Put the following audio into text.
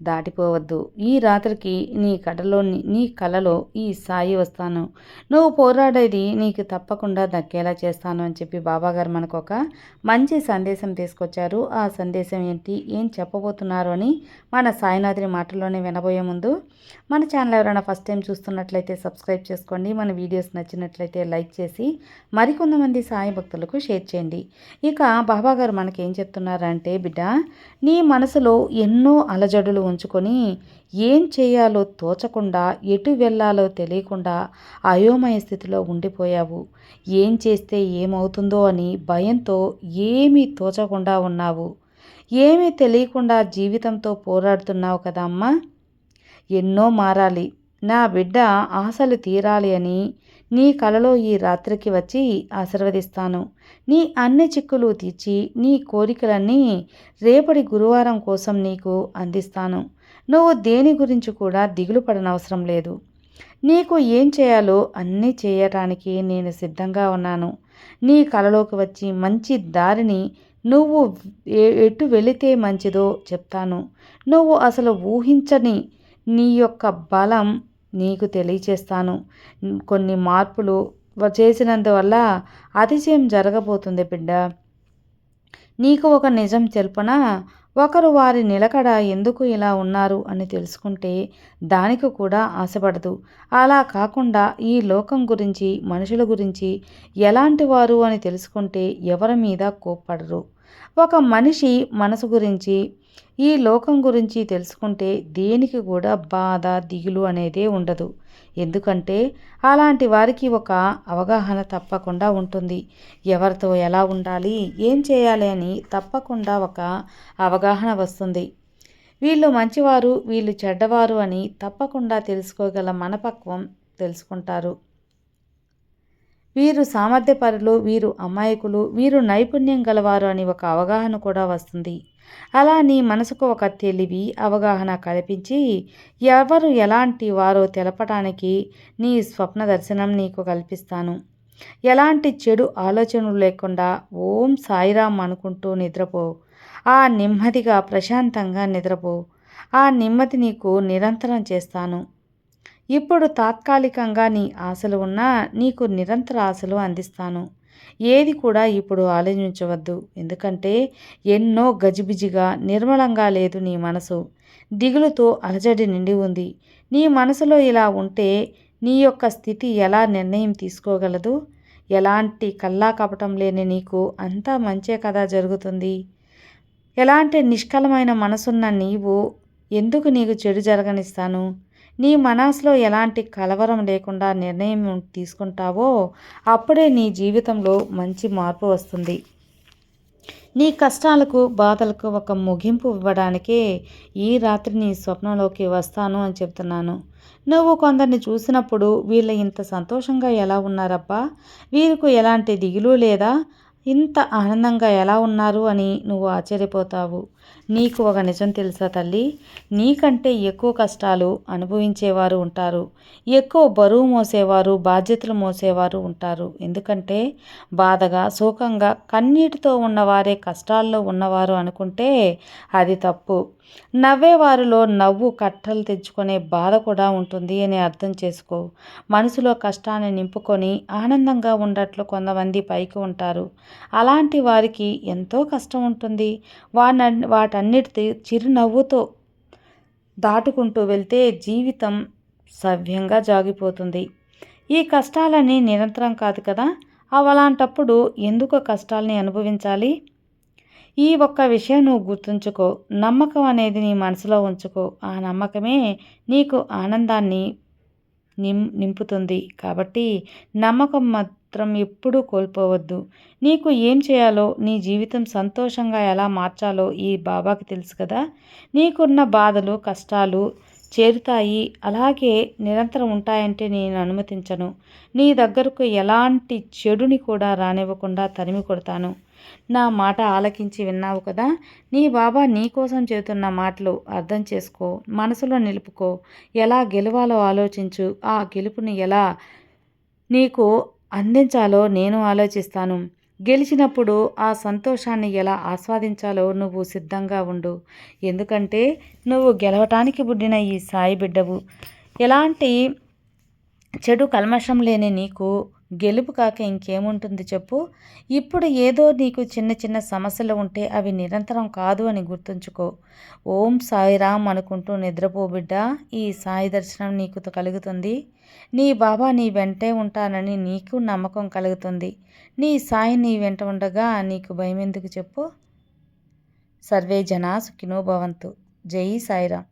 దాటిపోవద్దు. ఈ రాత్రికి నీ కడలో నీ కలలో ఈ సాయి వస్తాను. నువ్వు పోరాడేది నీకు తప్పకుండా దక్కేలా చేస్తాను అని చెప్పి బాబాగారు మనకు ఒక మంచి సందేశం తీసుకొచ్చారు. ఆ సందేశం ఏంటి ఏం చెప్పబోతున్నారు అని మన సాయినాథుని మాటల్లోనే వినబోయే ముందు మన ఛానల్ ఎవరైనా ఫస్ట్ టైం చూస్తున్నట్లయితే సబ్స్క్రైబ్ చేసుకోండి. మన వీడియోస్ నచ్చినట్లయితే లైక్ చేసి మరికొంతమంది సాయి భక్తులకు షేర్ చేయండి. ఇక బాబాగారు మనకి ఏం చెప్తున్నారంటే బిడ్డ నీ మనసులో ఎన్నో అలజడులు ఉంచుకొని ఏం చేయాలో తోచకుండా ఎటు వెళ్ళాలో తెలియకుండా అయోమయ స్థితిలో ఉండిపోయావు. ఏం చేస్తే ఏమవుతుందో అని భయంతో ఏమీ తోచకుండా ఉన్నావు. ఏమీ తెలియకుండా జీవితంతో పోరాడుతున్నావు కదా అమ్మా. ఎన్నో మారాలి. నా బిడ్డ ఆశలు తీరాలి అని నీ కలలో ఈ రాత్రికి వచ్చి ఆశీర్వదిస్తాను. నీ అన్ని చిక్కులు తీర్చి నీ కోరికలన్నీ రేపటి గురువారం కోసం నీకు అందిస్తాను. నువ్వు దేని గురించి కూడా దిగులు పడనవసరం లేదు. నీకు ఏం చేయాలో అన్నీ చేయటానికి నేను సిద్ధంగా ఉన్నాను. నీ కలలోకి వచ్చి మంచి దారిని నువ్వు ఎటు వెళితే మంచిదో చెప్తాను. నువ్వు అసలు ఊహించని నీ యొక్క బలం నీకు తెలియచేస్తాను. కొన్ని మార్పులు చేసినందువల్ల అతిశయం జరగబోతుంది బిడ్డ. నీకు ఒక నిజం తెలుపన? ఒకరు వారి నిలకడ ఎందుకు ఇలా ఉన్నారు అని తెలుసుకుంటే దానికి కూడా ఆశపడదు. అలా కాకుండా ఈ లోకం గురించి మనుషుల గురించి ఎలాంటి వారు అని తెలుసుకుంటే ఎవరి మీద కోప్పడరు. ఒక మనిషి మనసు గురించి ఈ లోకం గురించి తెలుసుకుంటే దేనికి కూడా బాధ దిగులు అనేదే ఉండదు. ఎందుకంటే అలాంటి వారికి ఒక అవగాహన తప్పకుండా ఉంటుంది. ఎవరితో ఎలా ఉండాలి ఏం చేయాలి అని తప్పకుండా ఒక అవగాహన వస్తుంది. వీళ్ళు మంచివారు వీళ్ళు చెడ్డవారు అని తప్పకుండా తెలుసుకోగల మనపక్వం తెలుసుకుంటారు. వీరు సామర్థ్యపరులు వీరు అమాయకులు వీరు నైపుణ్యం గలవారు అని ఒక అవగాహన కూడా వస్తుంది. అలా నీ మనసుకు ఒక తెలివి అవగాహన కల్పించి ఎవరు ఎలాంటి వారో తెలపడానికి నీ స్వప్న దర్శనం నీకు కల్పిస్తాను. ఎలాంటి చెడు ఆలోచనలు లేకుండా ఓం సాయిరామ్ అనుకుంటూ నిద్రపో. ఆ నెమ్మదిగా ప్రశాంతంగా నిద్రపో. ఆ నెమ్మది నీకు నిరంతరం చేస్తాను. ఇప్పుడు తాత్కాలికంగా నీ ఆశలు ఉన్నా నీకు నిరంతర ఆశలు అందిస్తాను. ఏది కూడా ఇప్పుడు ఆలోచించవద్దు. ఎందుకంటే ఎన్నో గజిబిజిగా నిర్మలంగా లేదు నీ మనసు. దిగులుతో అలజడి నిండి ఉంది. నీ మనసులో ఇలా ఉంటే నీ యొక్క స్థితి ఎలా నిర్ణయం తీసుకోగలదు? ఎలాంటి కల్లా కపటం లేని నీకు అంతా మంచే కదా జరుగుతుంది. ఎలాంటి నిష్కలమైన మనసున్న నీవు ఎందుకు నీకు చెడు జరగనిస్తాను? నీ మనసులో ఎలాంటి కలవరం లేకుండా నిర్ణయం తీసుకుంటావో అప్పుడే నీ జీవితంలో మంచి మార్పు వస్తుంది. నీ కష్టాలకు బాధలకు ఒక ముగింపు ఇవ్వడానికే ఈ రాత్రి నీ స్వప్నంలోకి వస్తాను అని చెప్తున్నాను. నువ్వు కొందరిని చూసినప్పుడు వీళ్ళు ఇంత సంతోషంగా ఎలా ఉన్నారబ్బా? వీరికి ఎలాంటి దిగులు లేదా? ఇంత ఆనందంగా ఎలా ఉన్నారు అని నువ్వు ఆశ్చర్యపోతావు. నీకు ఒక నిజం తెలుసా తల్లి? నీకంటే ఎక్కువ కష్టాలు అనుభవించేవారు ఉంటారు. ఎక్కువ బరువు మోసేవారు బాధ్యతలు మోసేవారు ఉంటారు. ఎందుకంటే బాధగా సుఖంగా కన్నీటితో ఉన్నవారే కష్టాల్లో ఉన్నవారు అనుకుంటే అది తప్పు. నవ్వేవారిలో నవ్వు కట్టలు తెచ్చుకునే బాధ కూడా ఉంటుంది అని అర్థం చేసుకో. మనసులో కష్టాన్ని నింపుకొని ఆనందంగా ఉండట్లు కొంతమంది పైకి ఉంటారు. అలాంటి వారికి ఎంతో కష్టం ఉంటుంది. వాన వాటన్నిటి చిరునవ్వుతో దాటుకుంటూ వెళ్తే జీవితం సవ్యంగా జాగిపోతుంది. ఈ కష్టాలని నిరంతరం కాదు కదా? అవలాంటప్పుడు ఎందుకు కష్టాలని అనుభవించాలి? ఈ ఒక్క విషయం నువ్వు గుర్తుంచుకో. నమ్మకం అనేది నీ మనసులో ఉంచుకో. ఆ నమ్మకమే నీకు ఆనందాన్ని నిం నింపుతుంది. కాబట్టి నమ్మకం మాత్రం ఎప్పుడూ కోల్పోవద్దు. నీకు ఏం చేయాలో నీ జీవితం సంతోషంగా ఎలా మార్చాలో ఈ బాబాకి తెలుసు కదా? నీకున్న బాధలు కష్టాలు చేరుతాయి. అలాగే నిరంతరం ఉంటాయంటే నేను అనుమతించను. నీ దగ్గరకు ఎలాంటి చెడుని కూడా రానివ్వకుండా తరిమి కొడతాను. నా మాట ఆలకించి విన్నావు కదా? నీ బాబా నీ కోసం చెబుతున్న మాటలు అర్థం చేసుకో. మనసులో నిలుపుకో. ఎలా గెలవాలో ఆలోచించు. ఆ గెలుపుని ఎలా నీకు అందించాలో నేను ఆలోచిస్తాను. గెలిచినప్పుడు ఆ సంతోషాన్ని ఎలా ఆస్వాదించాలో నువ్వు సిద్ధంగా ఉండు. ఎందుకంటే నువ్వు గెలవటానికి పుట్టిన ఈ సాయి బిడ్డవు. ఎలాంటి చెడు కల్మషం లేని నీకు గెలుపు కాక ఇంకేముంటుంది చెప్పు. ఇప్పుడు ఏదో నీకు చిన్న చిన్న సమస్యలు ఉంటే అవి నిరంతరం కాదు అని గుర్తుంచుకో. ఓం సాయిరామ్ అనుకుంటూ నిద్రపో బిడ్డ. ఈ సాయి దర్శనం నీకు కలుగుతుంది. నీ బాబా నీ వెంటే ఉంటానని నీకు నమ్మకం కలుగుతుంది. నీ సాయి నీ వెంట ఉండగా నీకు భయం ఎందుకు చెప్పు? సర్వే జనా సుఖినో భవంతు. జై సాయిరామ్